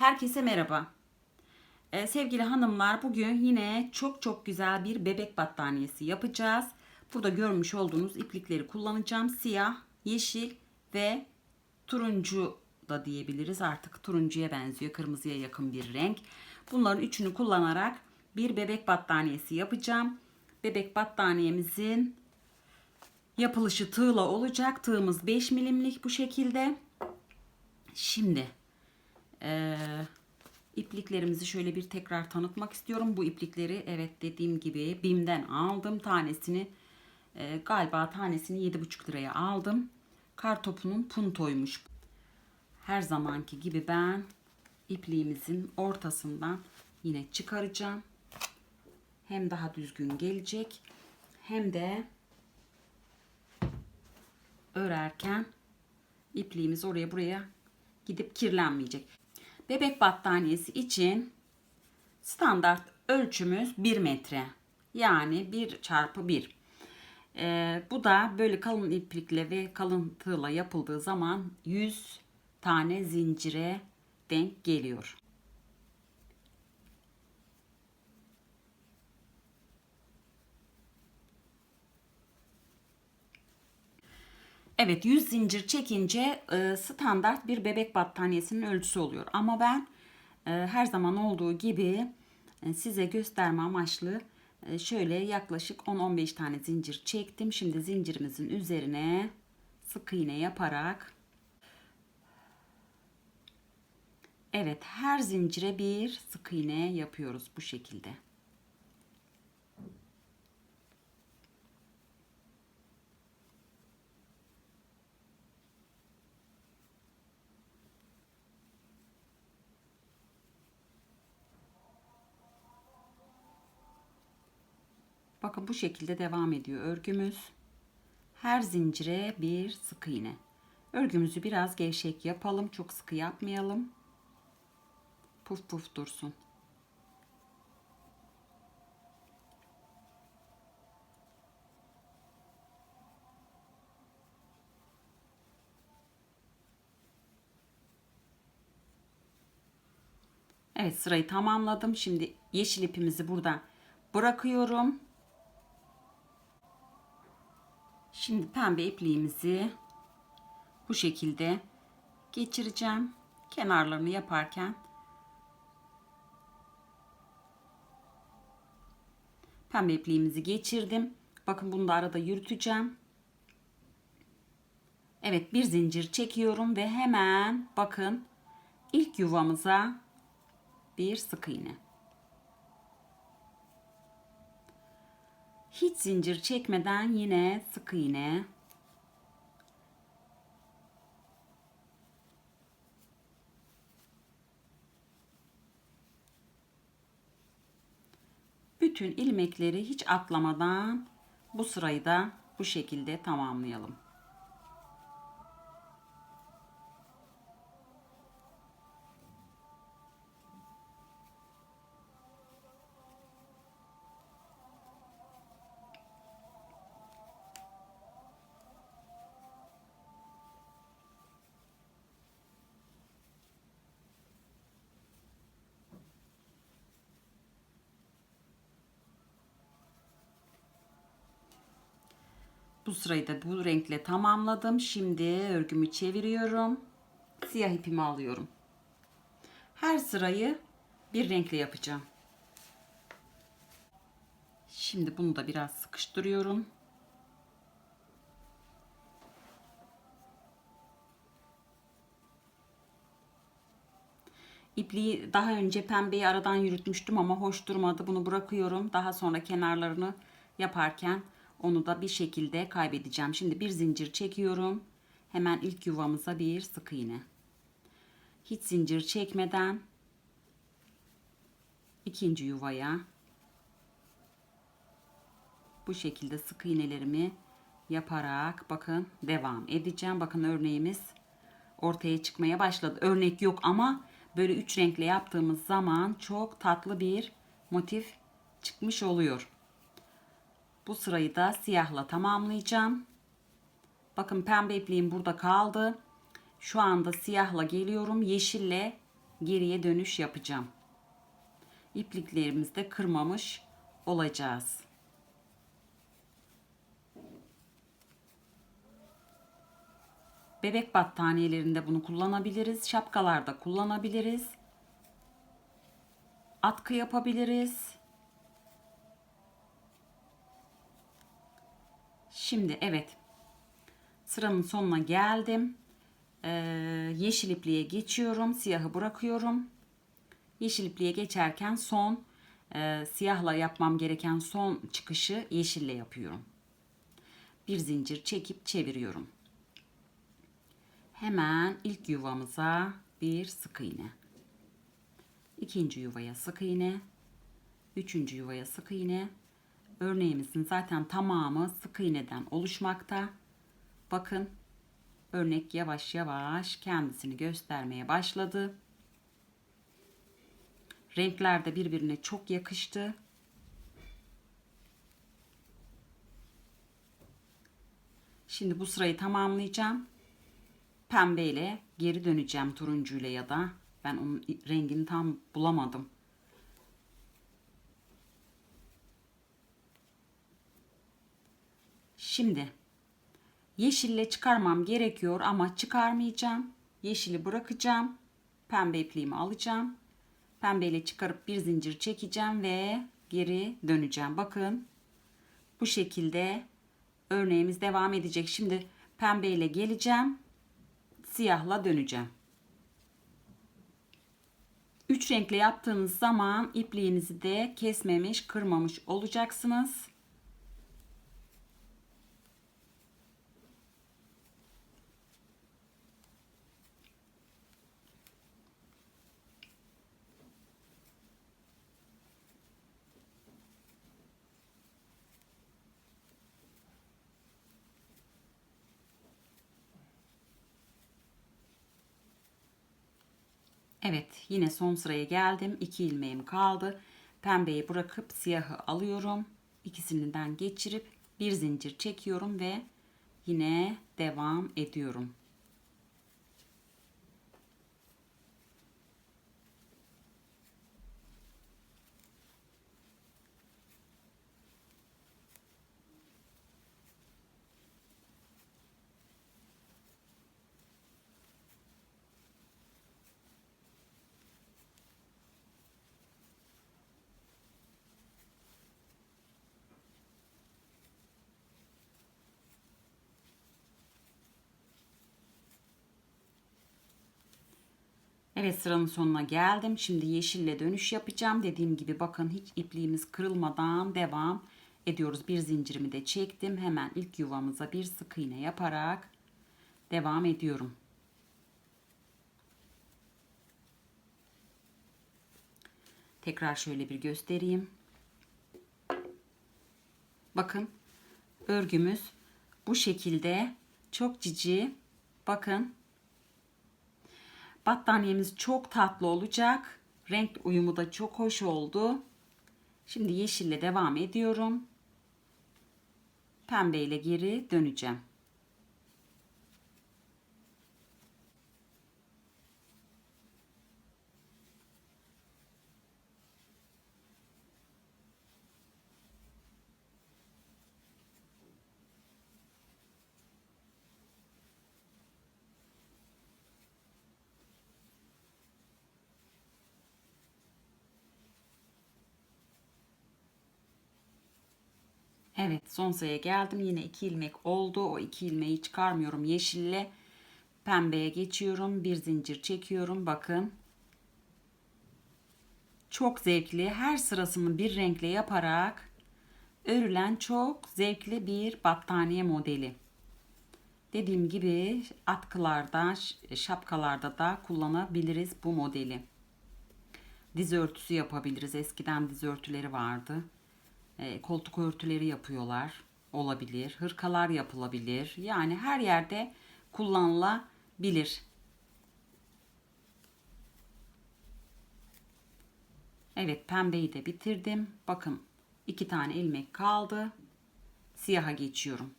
Herkese merhaba. Ee, sevgili hanımlar bugün yine çok çok güzel bir bebek battaniyesi yapacağız. Burada görmüş olduğunuz iplikleri kullanacağım. Siyah, yeşil ve turuncu da diyebiliriz. Artık turuncuya benziyor. Kırmızıya yakın bir renk. Bunların üçünü kullanarak bir bebek battaniyesi yapacağım. Bebek battaniyemizin yapılışı tığla olacak. Tığımız 5 milimlik bu şekilde. Şimdi ee, ipliklerimizi şöyle bir tekrar tanıtmak istiyorum. Bu iplikleri evet dediğim gibi BİM'den aldım. Tanesini e, galiba tanesini 7,5 liraya aldım. Kartopunun puntoymuş. Her zamanki gibi ben ipliğimizin ortasından yine çıkaracağım. Hem daha düzgün gelecek hem de örerken ipliğimiz oraya buraya gidip kirlenmeyecek. Bebek battaniyesi için standart ölçümüz 1 metre. Yani 1 çarpı 1. Ee, bu da böyle kalın iplikle ve kalın tığla yapıldığı zaman 100 tane zincire denk geliyor. Evet 100 zincir çekince e, standart bir bebek battaniyesinin ölçüsü oluyor. Ama ben e, her zaman olduğu gibi e, size gösterme amaçlı e, şöyle yaklaşık 10-15 tane zincir çektim. Şimdi zincirimizin üzerine sık iğne yaparak Evet her zincire bir sık iğne yapıyoruz bu şekilde. Bakın bu şekilde devam ediyor örgümüz. Her zincire bir sık iğne. Örgümüzü biraz gevşek yapalım. Çok sıkı yapmayalım. Puf puf dursun. Evet sırayı tamamladım. Şimdi yeşil ipimizi burada bırakıyorum. Şimdi pembe ipliğimizi bu şekilde geçireceğim. Kenarlarını yaparken pembe ipliğimizi geçirdim. Bakın bunu da arada yürüteceğim. Evet bir zincir çekiyorum ve hemen bakın ilk yuvamıza bir sık iğne. Hiç zincir çekmeden yine sık iğne. Bütün ilmekleri hiç atlamadan bu sırayı da bu şekilde tamamlayalım. Bu sırayı da bu renkle tamamladım. Şimdi örgümü çeviriyorum. Siyah ipimi alıyorum. Her sırayı bir renkle yapacağım. Şimdi bunu da biraz sıkıştırıyorum. İpliği daha önce pembeyi aradan yürütmüştüm ama hoş durmadı. Bunu bırakıyorum. Daha sonra kenarlarını yaparken onu da bir şekilde kaybedeceğim. Şimdi bir zincir çekiyorum. Hemen ilk yuvamıza bir sık iğne. Hiç zincir çekmeden ikinci yuvaya bu şekilde sık iğnelerimi yaparak bakın devam edeceğim. Bakın örneğimiz ortaya çıkmaya başladı. Örnek yok ama böyle üç renkle yaptığımız zaman çok tatlı bir motif çıkmış oluyor. Bu sırayı da siyahla tamamlayacağım. Bakın pembe ipliğim burada kaldı. Şu anda siyahla geliyorum. Yeşille geriye dönüş yapacağım. İpliklerimizi de kırmamış olacağız. Bebek battaniyelerinde bunu kullanabiliriz. Şapkalarda kullanabiliriz. Atkı yapabiliriz. Şimdi evet sıramın sonuna geldim. Ee, yeşil ipliğe geçiyorum. Siyahı bırakıyorum. Yeşil ipliğe geçerken son e, siyahla yapmam gereken son çıkışı yeşille yapıyorum. Bir zincir çekip çeviriyorum. Hemen ilk yuvamıza bir sık iğne. İkinci yuvaya sık iğne. Üçüncü yuvaya sık iğne. Örneğimizin zaten tamamı sık iğneden oluşmakta. Bakın örnek yavaş yavaş kendisini göstermeye başladı. Renkler de birbirine çok yakıştı. Şimdi bu sırayı tamamlayacağım. Pembe ile geri döneceğim turuncuyla ya da ben onun rengini tam bulamadım. Şimdi yeşille çıkarmam gerekiyor ama çıkarmayacağım. Yeşili bırakacağım. Pembe ipliğimi alacağım. Pembeyle çıkarıp bir zincir çekeceğim ve geri döneceğim. Bakın bu şekilde örneğimiz devam edecek. Şimdi pembeyle geleceğim. Siyahla döneceğim. Üç renkle yaptığınız zaman ipliğinizi de kesmemiş, kırmamış olacaksınız. Evet yine son sıraya geldim. 2 ilmeğim kaldı. Pembeyi bırakıp siyahı alıyorum. İkisinden geçirip bir zincir çekiyorum ve yine devam ediyorum. Evet sıranın sonuna geldim. Şimdi yeşille dönüş yapacağım. Dediğim gibi bakın hiç ipliğimiz kırılmadan devam ediyoruz. Bir zincirimi de çektim. Hemen ilk yuvamıza bir sık iğne yaparak devam ediyorum. Tekrar şöyle bir göstereyim. Bakın örgümüz bu şekilde çok cici. Bakın Battaniyemiz çok tatlı olacak. Renk uyumu da çok hoş oldu. Şimdi yeşille devam ediyorum. Pembe ile geri döneceğim. Evet son sayıya geldim. Yine iki ilmek oldu. O iki ilmeği çıkarmıyorum yeşille. Pembeye geçiyorum. Bir zincir çekiyorum. Bakın. Çok zevkli. Her sırasını bir renkle yaparak örülen çok zevkli bir battaniye modeli. Dediğim gibi atkılarda, şapkalarda da kullanabiliriz bu modeli. Diz örtüsü yapabiliriz. Eskiden diz örtüleri vardı e, koltuk örtüleri yapıyorlar olabilir. Hırkalar yapılabilir. Yani her yerde kullanılabilir. Evet pembeyi de bitirdim. Bakın iki tane ilmek kaldı. Siyaha geçiyorum.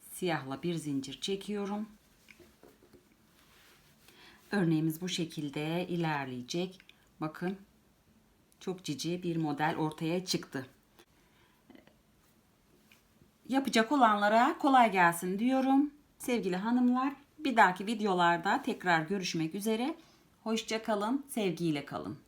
Siyahla bir zincir çekiyorum. Örneğimiz bu şekilde ilerleyecek. Bakın çok cici bir model ortaya çıktı. Yapacak olanlara kolay gelsin diyorum. Sevgili hanımlar bir dahaki videolarda tekrar görüşmek üzere. Hoşça kalın, sevgiyle kalın.